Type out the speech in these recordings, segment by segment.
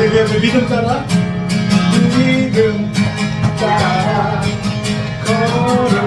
믿음 믿음 따라? 믿음 따라 걸어.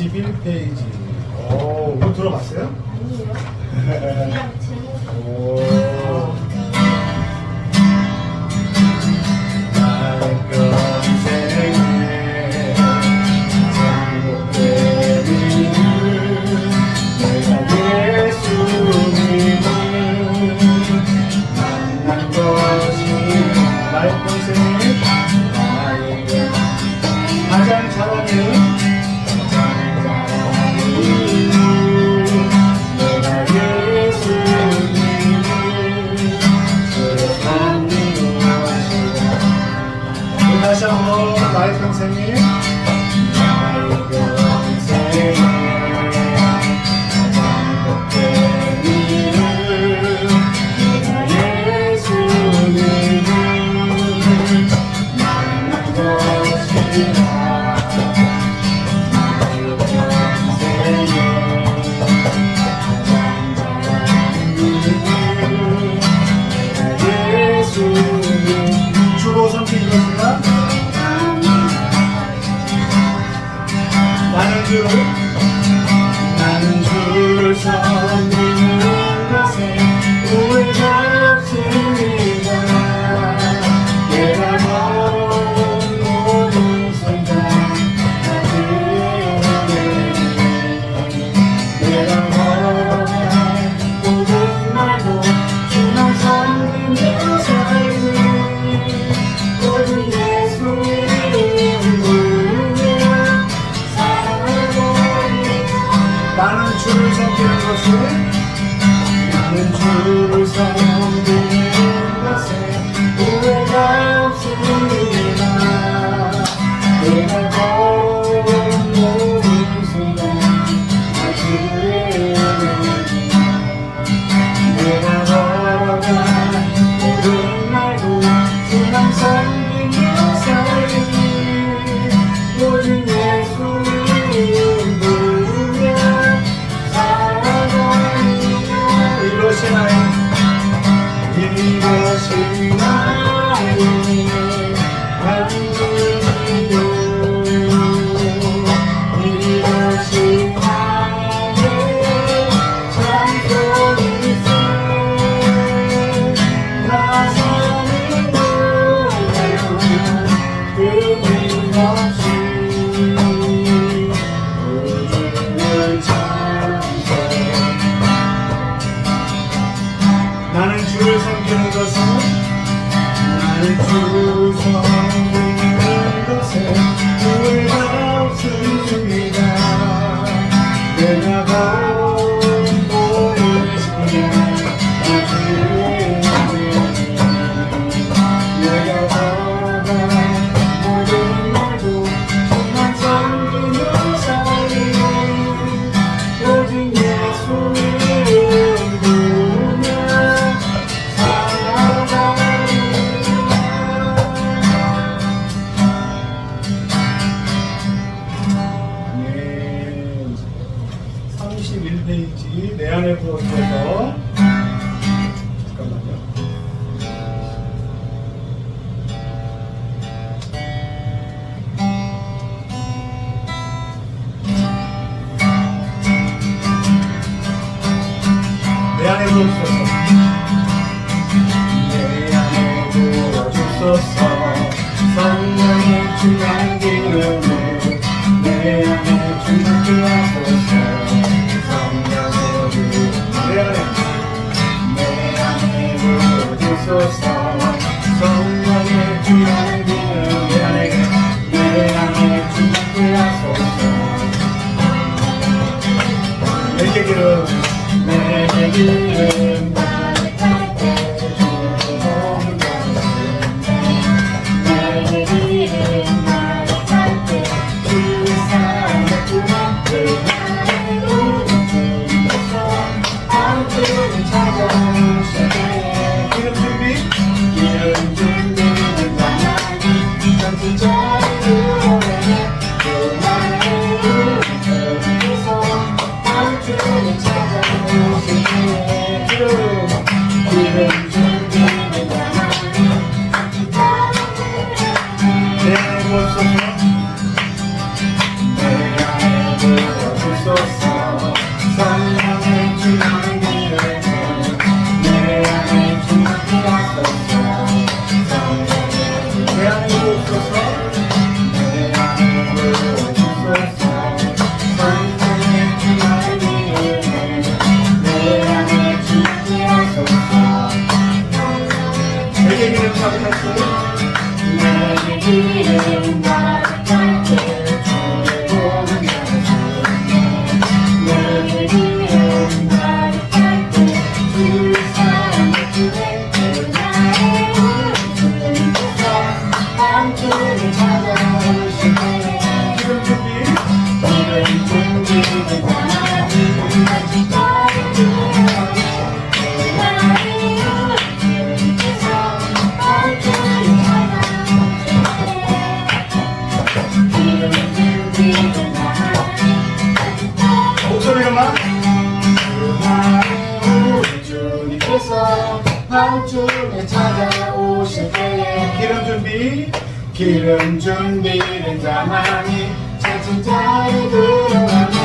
21페이지. 오, 이거 들어봤어요? 아니요. 그냥 제목. 오. 불러주라 나는 주 나는 Yes, we are. 내게 기름 내게 기름 밤중에 찾아오실 때에 기름 준비. 기름 준비는 자만히 찾은 자에 들어가면